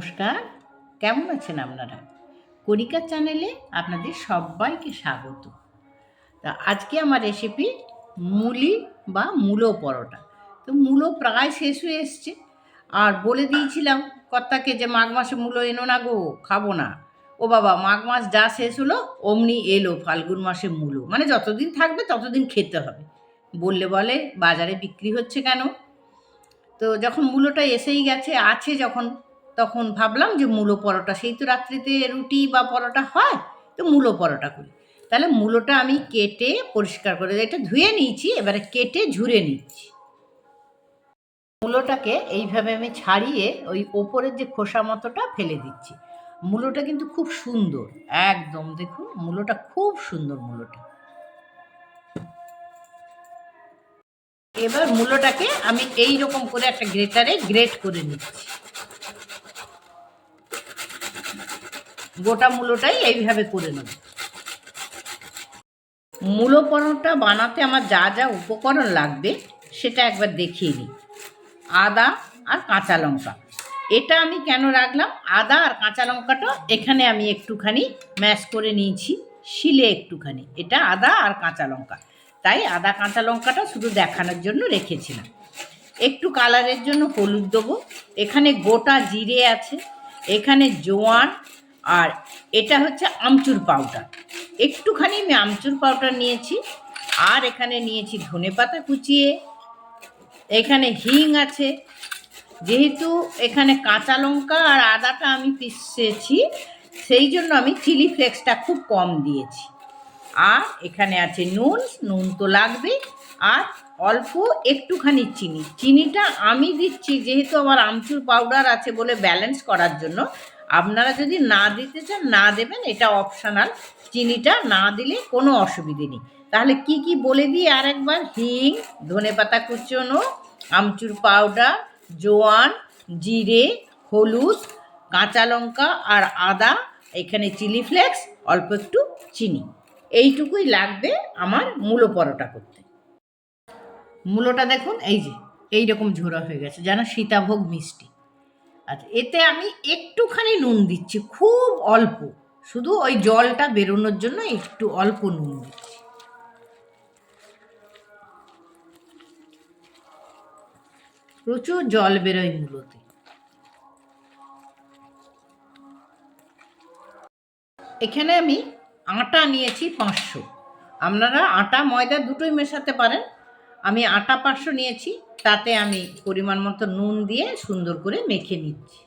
নমস্কার, কেমন আছেন আপনারা? কণিকা চ্যানেলে আপনাদের সবাইকে স্বাগত। তা আজকে আমার রেসিপি মুলি বা মূলো পরোটা। তো মূলো প্রায় শেষ হয়ে এসছে। আর বলে দিয়েছিলাম, কর্তাকে যে মাঘ মাসে মূলো এনো না গো, খাব না। ও বাবা, মাঘ মাস যা শেষ হলো, অমনি এলো ফাল্গুন মাসে মূলো। মানে যতদিন থাকবে, ততদিন খেতে হবে। বললে বলে, বাজারে বিক্রি হচ্ছে কেন? তো যখন মূলোটা এসেই গেছে, আছে যখন তখন ভাবলাম যে মূলো পরোটা, সেই তো রাত্রিতে রুটি বা পরোটা হয়, তো মূলো পরোটা করি। তাহলে মূলোটা আমি কেটে পরিষ্কার করে এটা ধুয়ে নিয়েছি, এবারে কেটে ঝুরে নিচ্ছি। মূলোটাকে এইভাবে আমি ছাড়িয়ে ওই ওপরের যে খোসা মতোটা ফেলে দিচ্ছি। মূলোটা কিন্তু খুব সুন্দর, একদম দেখুন, মূলোটা খুব সুন্দর মূলোটা। এবার মূলোটাকে আমি এই রকম করে একটা গ্রেটারে গ্রেট করে নিচ্ছি। গোটা মূলোটাই এইভাবে করে নেব। মূলো পরোটা বানাতে আমার যা যা উপকরণ লাগবে, সেটা একবার দেখিয়ে নিই আদা আর কাঁচা লঙ্কা। এটা আমি কেন রাখলাম? আদা আর কাঁচা লঙ্কাটা এখানে আমি একটুখানি ম্যাশ করে নিয়েছি, শিলে একটুখানি। এটা আদা আর কাঁচা লঙ্কা। তাই আদা কাঁচা লঙ্কাটা শুধু দেখানোর জন্য রেখেছিলাম। একটু কালারের জন্য হলুদ দেবো। এখানে গোটা জিরে আছে, এখানে জোয়ান আর এটা হচ্ছে আমচুর পাউডার একটুখানি আমি আমচুর পাউডার নিয়েছি, আর এখানে নিয়েছি ধনে পাতা কুচিয়ে, এখানে হিং আছে, যেহেতু এখানে কাঁচা লঙ্কা আর আদাটা আমি পিসেছি সেই জন্য আমি চিলি ফ্লেক্সটা খুব কম দিয়েছি। আর এখানে আছে নুন নুন তো লাগবে আর অল্প একটুখানি চিনি। চিনিটা আমি দিচ্ছি, যেহেতু আমার আমচুর পাউডার আছে বলে ব্যালেন্স করার জন্য আপনারা যদি না দিতে চান, না দেবেন, এটা অপশনাল চিনিটা না দিলে কোনো অসুবিধে নেই। তাহলে কি কি বলে দিই আর একবার হিং, ধনে পাতা কুচনো, আমচুর পাউডার জোয়ান, জিরে, হলুদ, কাঁচা লঙ্কা আর আদা, এখানে চিলি ফ্লেক্স অল্প একটু চিনি। এইটুকুই লাগবে আমার মূলো পরোটা করতে। মূলোটা দেখুন, এই যে এই রকম ঝোড়া হয়ে গেছে। যেন সীতাভোগ মিষ্টি। আচ্ছা এতে আমি একটুখানি নুন দিচ্ছি, খুব অল্প। শুধু ওই জলটা বেরোনোর জন্য একটু অল্প নুন দিচ্ছি। প্রচুর জল বেরোয় মূলোতে। এখানে আমি আটা নিয়েছি পাঁচশো। আপনারা আটা, ময়দা দুটোই মেশাতে পারেন। আমি আটা পাঁচশো নিয়েছি, তাতে আমি পরিমাণ মতো নুন দিয়ে সুন্দর করে মেখে নিচ্ছি।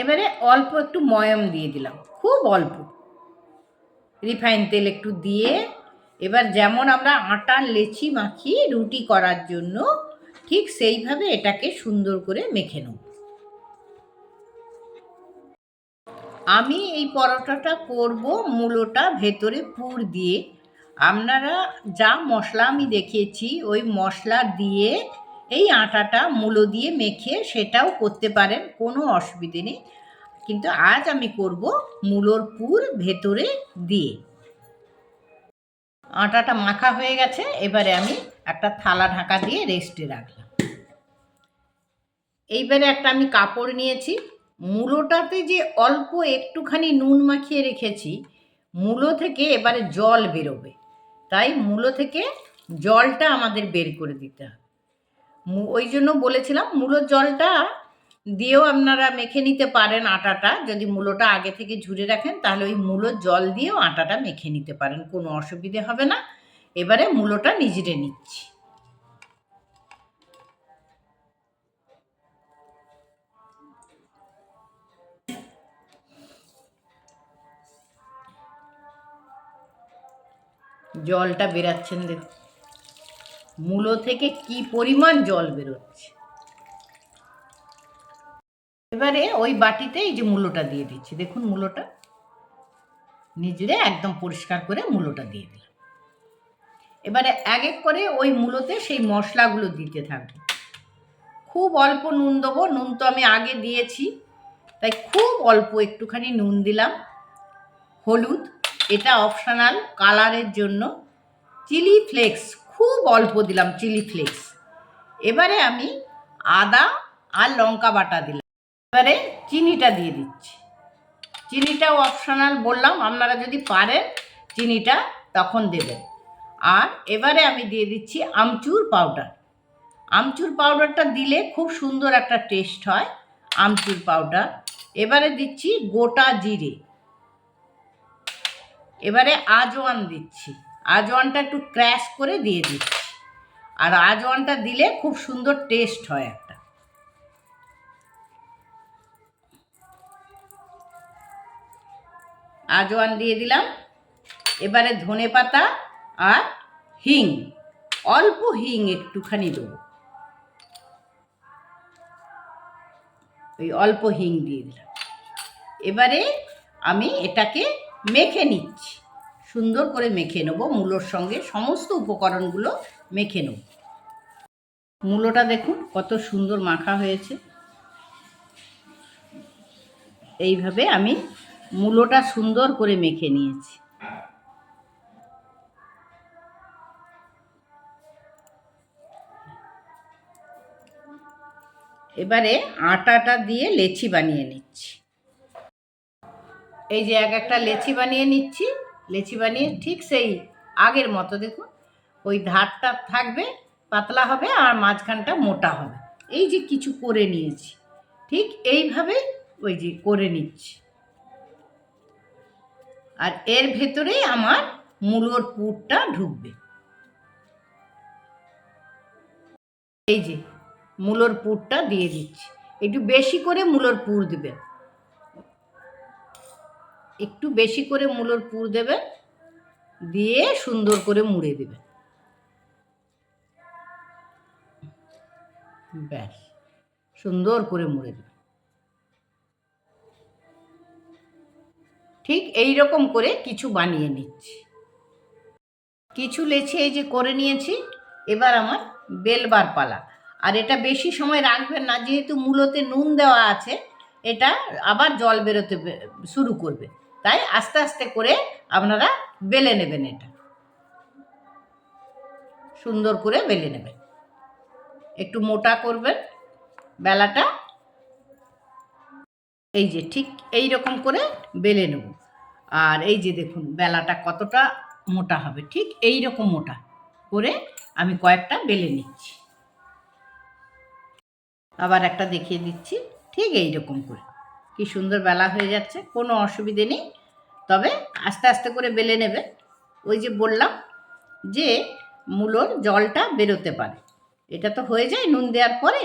এবারে অল্প একটু ময়ম দিয়ে দিলাম, খুব অল্প। রিফাইন তেল একটু দিয়ে, এবার যেমন আমরা আটার লেচি মাখি রুটি করার জন্য ঠিক সেইভাবে এটাকে সুন্দর করে মেখে নেব। আমি এই পরোটাটা করব, মূলোটা ভেতরে পুর দিয়ে আপনারা যা মশলা আমি দেখিয়েছি, ওই মশলা দিয়ে এই আটাটা মূলো দিয়ে মেখে সেটাও করতে পারেন, কোনো অসুবিধে নেই। কিন্তু আজ আমি করব মূলোর পুর ভেতরে দিয়ে। আটাটা মাখা হয়ে গেছে, এবারে আমি একটা থালা ঢাকা দিয়ে রেস্টে রাখলাম। এইবারে একটা আমি কাপড় নিয়েছি। মূলোটাতে যে অল্প একটুখানি নুন মাখিয়ে রেখেছি, মূলো থেকে এবারে জল বেরোবে। তাই মূলো থেকে জলটা আমাদের বের করে দিতে হবে। ওই জন্য বলেছিলাম মূলোর জলটা দিয়েও আপনারা মেখে নিতে পারেন আটাটা। যদি মূলোটা আগে থেকে ঝুড়ে রাখেন তাহলে ওই মূলোর জল দিয়েও আটাটা মেখে নিতে পারেন, কোনো অসুবিধে হবে না। এবারে মূলোটা নিজেরে নিচ্ছি। জলটা বেরাচ্ছেন দেখুন। মূলো থেকে কি পরিমাণ জল বেরোচ্ছে? এবারে ওই বাটিতে এই যে মূলোটা দিয়ে দিচ্ছি। দেখুন মূলোটা। নিজেরে একদম পরিষ্কার করে মূলোটা দিয়ে দিলাম। এবারে এক এক করে ওই মূলোতে সেই মশলাগুলো দিতে থাকব খুব অল্প নুন দেবো। নুন তো আমি আগে দিয়েছি। তাই খুব অল্প একটুখানি নুন দিলাম। হলুদ। এটা অপশনাল কালারের জন্য চিলি ফ্লেক্স খুব অল্প দিলাম চিলি ফ্লেক্স এবারে আমি আদা আর লঙ্কা বাটা দিলাম। এবারে চিনিটা দিয়ে দিচ্ছি। চিনিটাও অপশনাল বললাম, আপনারা যদি পারেন চিনিটা তখন দেবেন। আর এবারে আমি দিয়ে দিচ্ছি আমচুর পাউডার আমচুর পাউডারটা দিলে খুব সুন্দর একটা টেস্ট হয়, আমচুর পাউডার এবারে দিচ্ছি গোটা জিরে। এবারে আজওয়ান দিচ্ছি। আজওয়ানটা একটু ক্র্যাশ করে দিয়ে দিচ্ছি। আর আজওয়ানটা দিলে খুব সুন্দর টেস্ট হয় একটা। আজওয়ান দিয়ে দিলাম। এবারে ধনে পাতা আর হিং। অল্প হিং একটুখানি দেবো। ওই অল্প হিং দিয়ে দিলাম। এবারে আমি এটাকে মেখে নিচ্ছি। সুন্দর করে মেখে নেব। মূলোর সঙ্গে সমস্ত উপকরণগুলো মেখে নেব। মূলোটা দেখুন, কত সুন্দর মাখা হয়েছে। এইভাবে আমি মূলোটা সুন্দর করে মেখে নিয়েছি। এবারে আটাটা দিয়ে লেচি বানিয়ে নিচ্ছি। এই যে এক একটা লেচি বানিয়ে নিচ্ছি। লেচি বানিয়ে ঠিক সেই আগের মতো দেখুন, ওই ধারটা থাকবে, পাতলা হবে আর মাঝখানটা মোটা হবে। এই যে কিছু করে নিয়েছি, ঠিক এইভাবে ওই যে করে নিচ্ছি। আর এর ভেতরেই আমার মূলোর পুরটা ঢুকবে। এই যে মূলোর পুরটা দিয়ে দিচ্ছি। একটু বেশি করে মূলোর পুর দেবেন। একটু বেশি করে মূলোর পুর দেবেন, দিয়ে সুন্দর করে মুড়ে দেবেন। ব্যাস, সুন্দর করে মুড়ে দেবেন। ঠিক এই রকম করে কিছু বানিয়ে নিচ্ছি। কিছু লেছে এই যে করে নিয়েছি, এবার আমার বেলবার পালা। আর এটা বেশি সময় রাখবেন না, যেহেতু মূলতে নুন দেওয়া আছে, এটা আবার জল বেরোতে শুরু করবে। তাই আস্তে আস্তে করে আপনারা বেলে নেবেন এটা। সুন্দর করে বেলে নেবেন। একটু মোটা করবেন বেলাটা। এই যে ঠিক এই রকম করে বেলে নেব। আর এই যে দেখুন বেলাটা কতটা মোটা হবে, ঠিক এই রকম মোটা করে আমি কয়েকটা বেলে নিচ্ছি। আবার একটা দেখিয়ে দিচ্ছি, ঠিক এই রকম করে। কি সুন্দর বেলা হয়ে যাচ্ছে, কোনো অসুবিধে নেই। তবে আস্তে আস্তে করে বেলে নেবে। ওই যে বললাম যে মূলোর জলটা বেরোতে পারে। এটা তো হয়ে যায় নুন দেওয়ার পরে।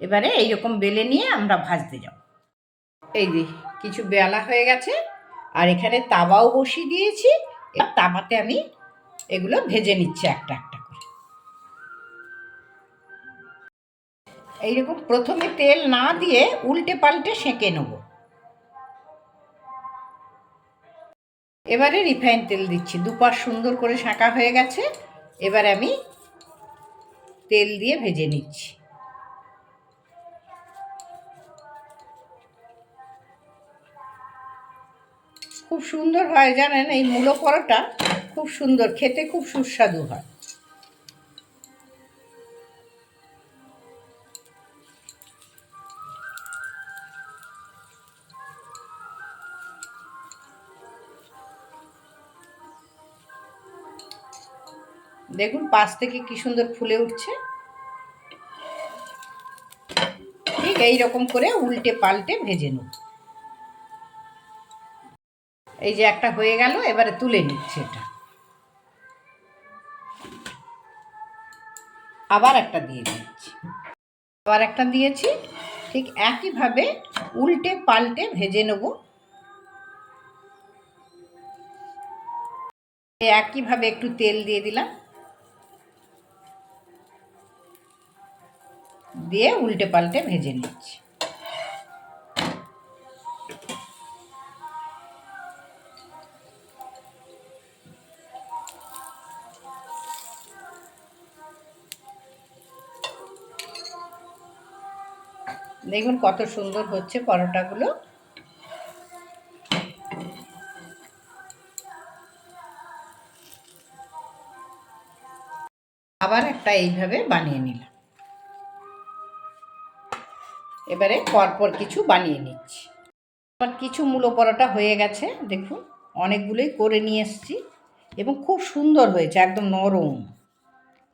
এবারে এইরকম বেলে নিয়ে আমরা ভাজতে যাব। এই যে কিছু বেলা হয়ে গেছে, আর এখানে তাওয়াও বসিয়ে দিয়েছি। তাওয়াতে আমি এগুলো ভেজে নিচ্ছি একটা একটা। এইরকম প্রথমে তেল না দিয়ে উল্টে পাল্টে সেঁকে নেব। এবারে রিফাইন তেল দিচ্ছি, দুপাশ সুন্দর করে শাঁকা হয়ে গেছে। এবারে আমি তেল দিয়ে ভেজে নিচ্ছি। খুব সুন্দর হয় জানেন, এই মূলো পরোটা খুব সুন্দর, খেতে খুব সুস্বাদু হয়। দেখুন, পাশ থেকে কি সুন্দর ফুলে উঠছে। ঠিক এই রকম করে উল্টে পাল্টে ভেজে নেব। এই যে একটা হয়ে গেল, এবারে তুলে নিচ্ছে এটা। আবার একটা দিয়ে দিচ্ছি। আবার একটা দিয়েছি। ঠিক একইভাবে উল্টে পাল্টে ভেজে নেব। একইভাবে একটু তেল দিয়ে দিলাম। দিয়ে উল্টে পাল্টে ভেজে নিচ্ছি। দেখুন কত সুন্দর হচ্ছে পরোটাগুলো। আবার একটা এইভাবে বানিয়ে নিলাম। এবারে পরপর কিছু বানিয়ে নিচ্ছি। আমার কিছু মূলো পরোটা হয়ে গেছে, দেখুন, অনেকগুলোই করে নিয়ে এসেছি এবং খুব সুন্দর হয়েছে, একদম নরম।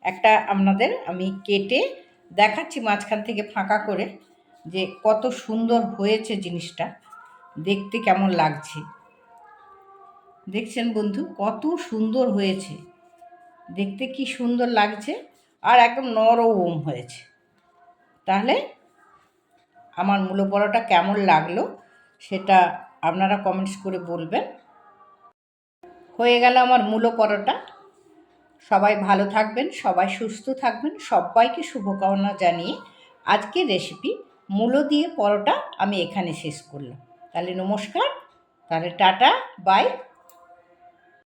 একটা আপনাদের আমি কেটে দেখাচ্ছি মাঝখান থেকে ফাঁকা করে যে কত সুন্দর হয়েছে জিনিসটা। দেখতে কেমন লাগছে। দেখছেন বন্ধু, কত সুন্দর হয়েছে। দেখতে কি সুন্দর লাগছে আর একদম নরম হয়েছে। তাহলে আমার মূলো পরোটা কেমন লাগল সেটা আপনারা কমেন্টস করে বলবেন। হয়ে গেল আমার মূলো পরোটা সবাই ভালো থাকবেন, সবাই সুস্থ থাকবেন, সবাইকে শুভকামনা জানিয়ে আজকের রেসিপি মূলো দিয়ে পরোটা আমি এখানে শেষ করলাম। তাহলে নমস্কার, তাহলে টাটা বাই